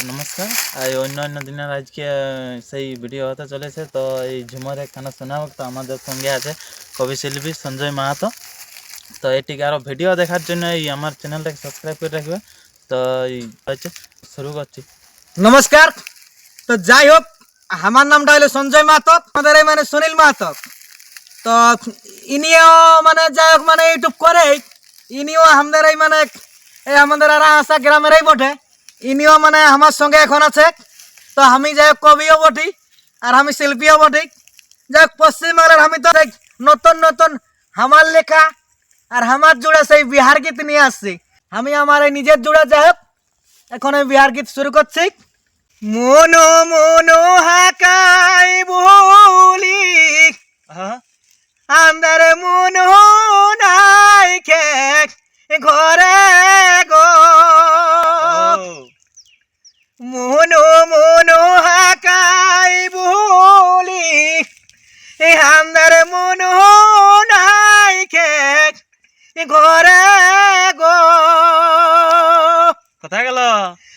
নমস্কার এই অন্য অন্য দিনের আজকে আহ, সেই ভিডিও হতে চলেছে তো এই ঝুমর একখানা শোনাব তো আমাদের সঙ্গে আছে কবি শিল্পী সঞ্জয় মাহাতো তো এটিকে আরও ভিডিও দেখার জন্য এই আমার চ্যানেলটাকে সাবস্ক্রাইব করে রাখবে তো এই হচ্ছে শুরু করছি নমস্কার তো যাই হোক আমার নামটা হলো সঞ্জয় মাহাতো আমাদের এই মানে সুনীল মাহাতো তো ইনিও মানে যাই হোক মানে ইউটিউব করে ইনিও আমাদের এই মানে এই আমাদের আর আশা গ্রামেরই বটে ইনিও মানে আমার সঙ্গে এখন আছে। তো আমি যাই কবিও বটি, আর আমি শিল্পীও বটি। যাই হোক পশ্চিমবাংলার আমি তো নতুন নতুন আমার লেখা আর আমার জুড়ে সেই বিহার গীত নিয়ে আসছি। আমি আমার এই নিজের জুড়ে যাই এখন আমি বিহার গীত শুরু করছি। মনো মনো হাকাই বলি আন্দার মনো নাই ঘরে গো মনো মনো হাকাই বলি আন্দার মনো নাই খেক ঘরে গো। কোথায় গেল?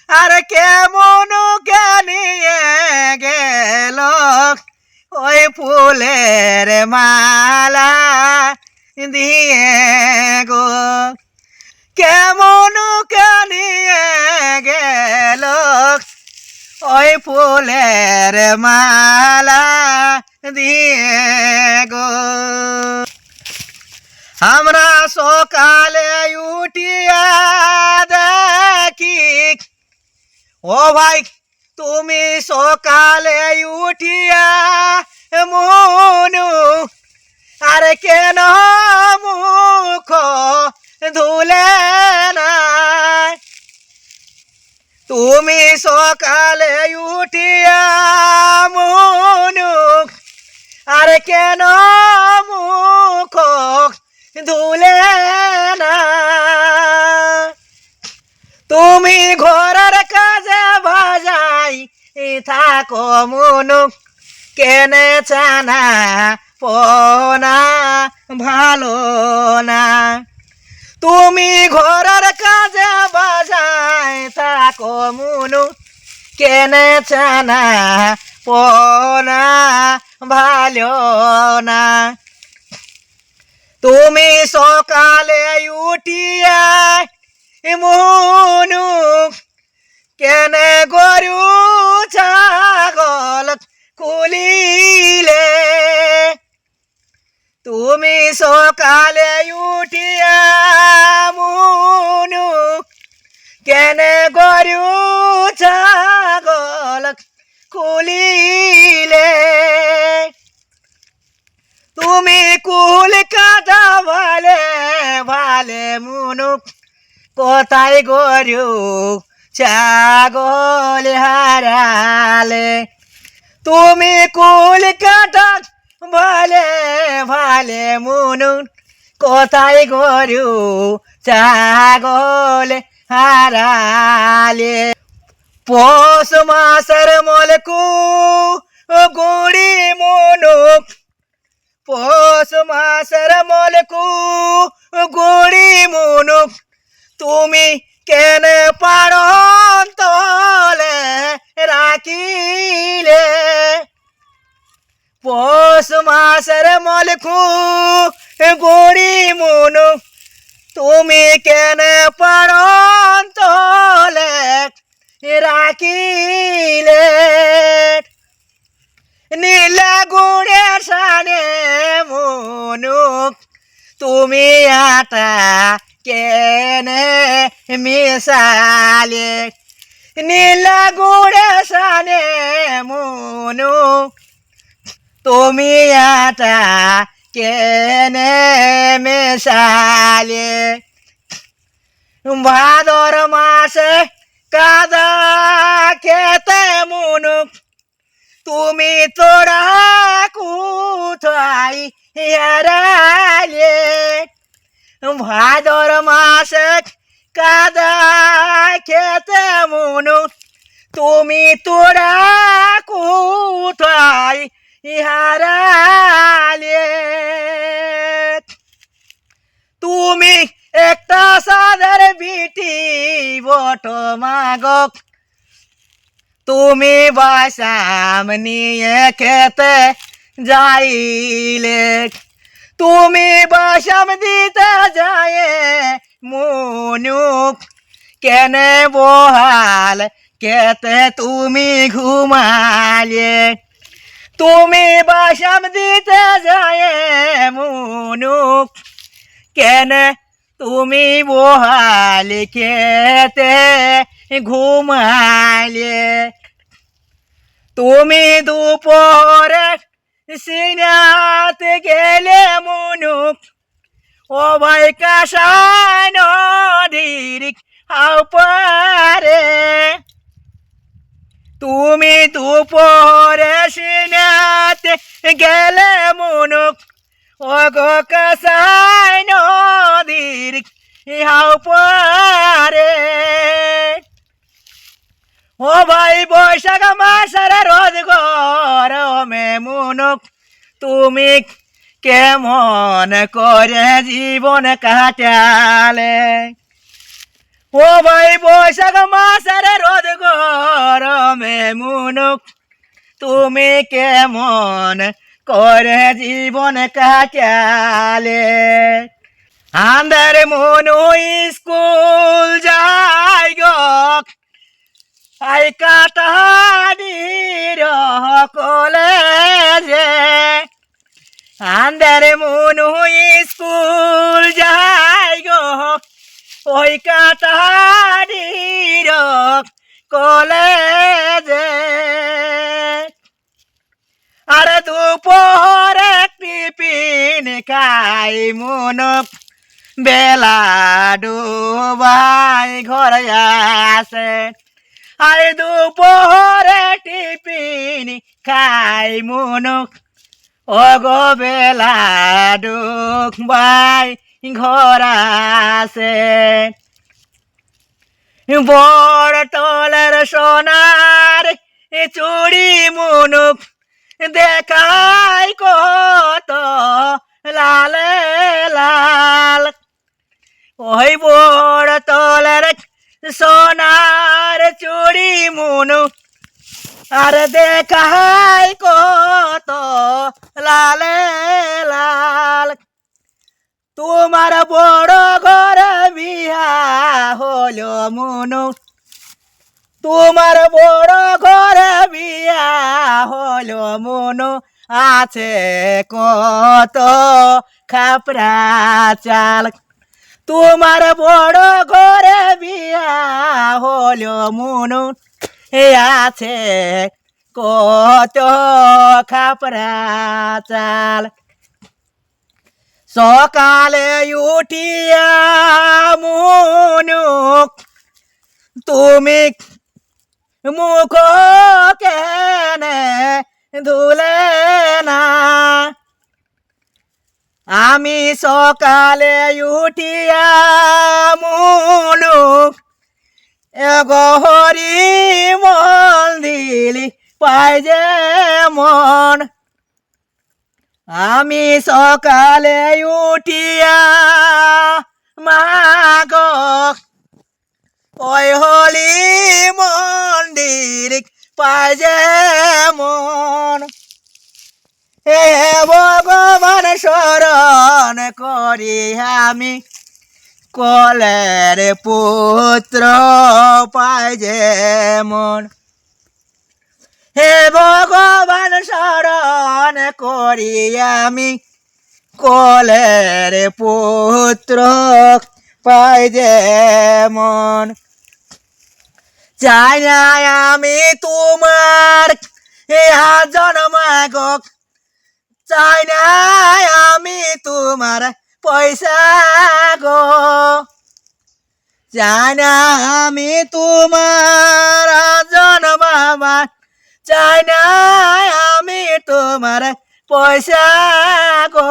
আরে কেমন জ্ঞানিয়ে গেল? ওই ফুলের মালা দিয়ে গো। কেমন জ্ঞানিয়ে গেল? ওই ফুলের মালা দিয়ে গো। আমরা সকালে উঠিয়া দেখি, ও ভাই, তুমি সকালে উঠিয়া মনু, আরে কেন মুখ ধুলে না তুমি সকালে উঠিয়া মনু আর কেন মুখ ধুলে না তুমি ঘরের কাজে বাজাই থাকো মনু কেনে চানা, পোনা ভালো না। তুমি ঘরের কাজে বাজাই থাকো মুনু। কেনে চানা, পোনা, ভালো না। তুমি সকালে উঠিয়া মুনু। কেনে গরু তুমি সকালে উঠিয়া মনু, কেনে গরু ছাগল কুলিলে তুমি কুল কাটা ভালে ভালে মুনুক কোথায় গরু ছাগল হারালে? তুমি কুল কাটা ভালে মুনুক কোথায় গরু ছাগল হারালে পৌষ মাসের মলকু গুড়ি মুনুক পৌষ মাসের মলকু গুড়ি মুনুক তুমি কেন পারো তলে রাখিলে পৌষ মাসের মলকু গুড়ি মুনুক তুমি কেন তলে রাখিলে নীলা গুড়ে সানে মনুক তুমি আটা কেনে মিশালে। নীলা গুড়ে সানে মনুক তুমি আটা কেনে মেশালে ভাদর মাসে কাদা খেতে মনুক তুমি তোরা কোথায় হারালে ভাদর মাসে কাদা খেতে মনু তুমি তোরা কোথায় হারালে তুমি একটা সাদের বিটি বট মাগক তুমি বাসাম নিয়ে খেতে যাইলে। তুমি বাসাম দিতে যায় মুনুক কেনে বহাল কেতে তুমি ঘুমালে। তুমি বাসাম দিতে যায় মুনুক কেন তুমি বহাল খেতে ঘুমালে? তুমি দুপুরে সিনাতে গেলে মুনুক ও ভাই কাশায় নদীর হাও তুমি দুপুরে সিনাতে গেলে মুনুক। ও গো কাশায় নদীর হাও পারে। ও ভাই বৈশাখ মাসের রোদ গরমে মুনুক। তুমি কেমন করে জীবন কাটালে? ও ভাই, বৈশাখ মাসের রোদ গরমে মুনুক। তুমি কেমন করে জীবন কাটালে? আন্দার মনু স্কুল যাই গো। আই কাটানির কলেজে আন্দার মনু স্কুল যাই গো। ওই কাটানির কলেজে আরে দুপুরে টিফিন খাই মনক বেলা ডুবাই ঘরে আসে। আরে দুপুরে টিফিন খাই মনক ও গো বেলা ডুবাই ঘর আসে বড় তলের সোনার চুড়ি মুনুক দেখাই কত লাল লাল। ওই বড় তলের সোনার চুড়ি মুনু আর দেখাই কত লাল লাল। তোমার বড় ঘর বিয়া হলো মনু। তোমার বড় ঘর বিয়া হলো মনু। আছে কত খাপড়া চাল। তোমার বড় ঘরে বিয়া হলো মনু। এ আছে কত খাপড়া চাল। সকালে উঠিয়া মুনুক, তুমি মুখ কেনে ধুলে না? আমি সকালে উঠিয়া মুনুক এগহরি মন দিলি পাই যে মন। আমি সকালে উঠিয়া মাগ, ওই হলি মন্দির যে মন। হে ভগবান শরণ করি আমি, কলের পুত্র যে মন। হে ভগবান শরণ করি আমি। কলের পুত্র পাই যে মন। চাই আমি তোমার ইহা জন্মাগ চাই আমি তোমার পয়সা গো। চাই না আমি তোমার জন্মাবা চাই না আমি তোমার পয়সা গো।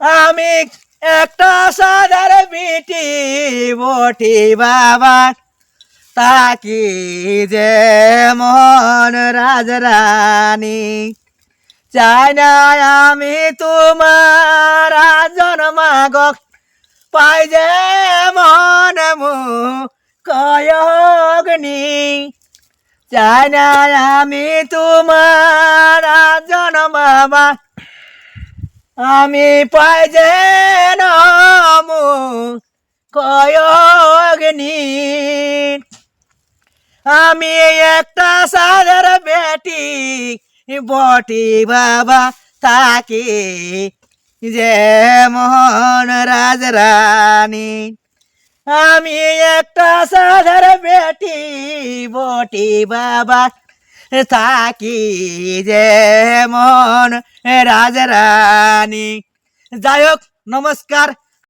আমি একটা সাদার বিটি বটি বাবা তাকি যে মন রাজরানী? চাই না আমি তোমার জন্মাগ পাই যে মন মু কয়গ্নি। চাই না আমি তোমার জন্মাবা আমি পাই যে নমু আমি একটা সাদের বেটি, বটি বাবা তাকে যে মোহন রাজরানী। আমি একটা সাধার বেটি বটি বাবা। থাকি যে মন রাজরানী। যাই হোক নমস্কার।